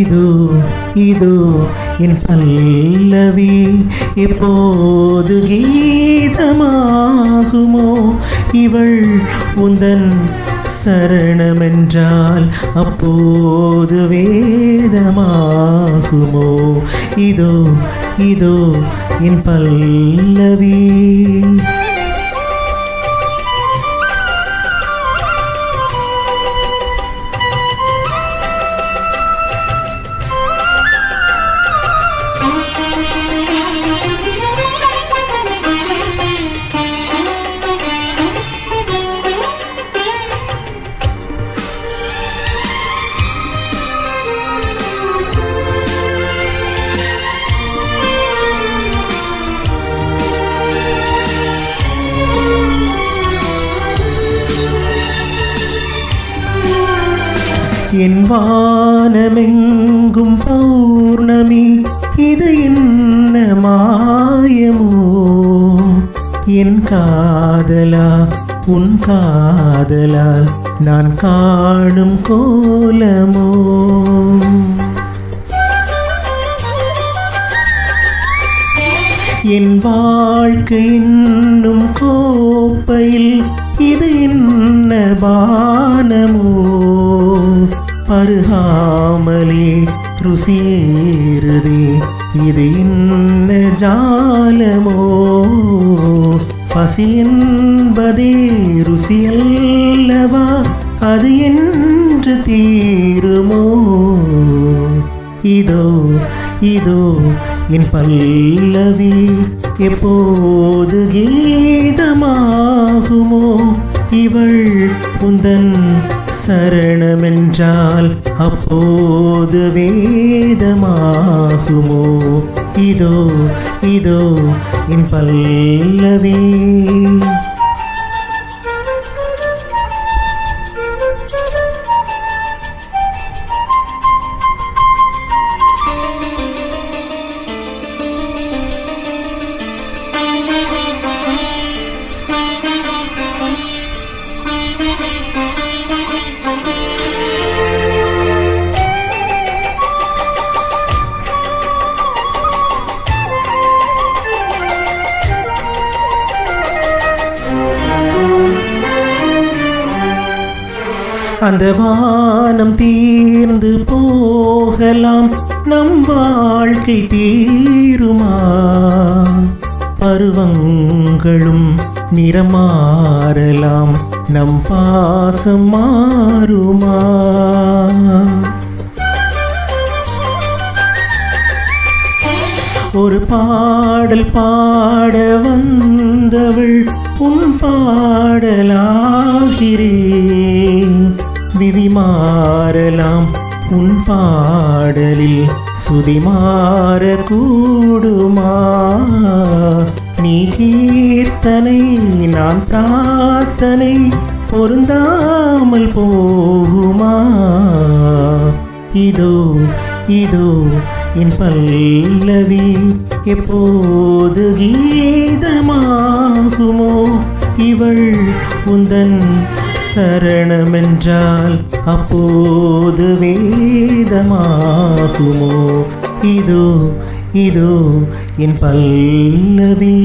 இதோ இதோ என் பல்லவி எப்போது கீதமாகுமோ? இவள் உந்தன் சரணமென்றால் அப்போது வேதமாகுமோ? இதோ இதோ என் பல்லவி. என் வானமெங்கும் பௌர்ணமி இது என்ன மாயமோ? என் காதலா உன் காதலால் நான் காணும் கோலமோ? என் வாழ்க்கை இன்னும் கோப்பையில் இது என்ன பானமோ? பருகாமலே ருசியேறுதே. இது இன்ன ஜாலமோ? பசி என்பதே ருசியல்லவா? அது என்று தீருமோ? இதோ இதோ என் பல்லவி எப்போது கீதமாகுமோ? இவள் உந்தன் சரணமென்றால் அப்போது வேதமாகுமோ? இதோ இதோ என் பல்லவே. அந்த வானம் தீர்ந்து போகலாம். நம் வாழ்க்கை தீருமா? பருவங்களும் நிறமாறலாம். நம் பாசம் மாறுமா? ஒரு பாடல் பாட வந்தவள் உன் பாடலாகிறேன். மாறலாம் உன் பாடலில் சுதி மாற கூடுமா நீ கீர்த்தனை நான் பிரார்த்தனை பொருந்தாமல் போகுமா? இதோ இதோ என் பல்லவி எப்போது கீதமாகுமோ? இவள் உந்தன் சரணமென்றால் அப்போது வேதமாகுமோ? இதோ இதோ என் பல்லவி.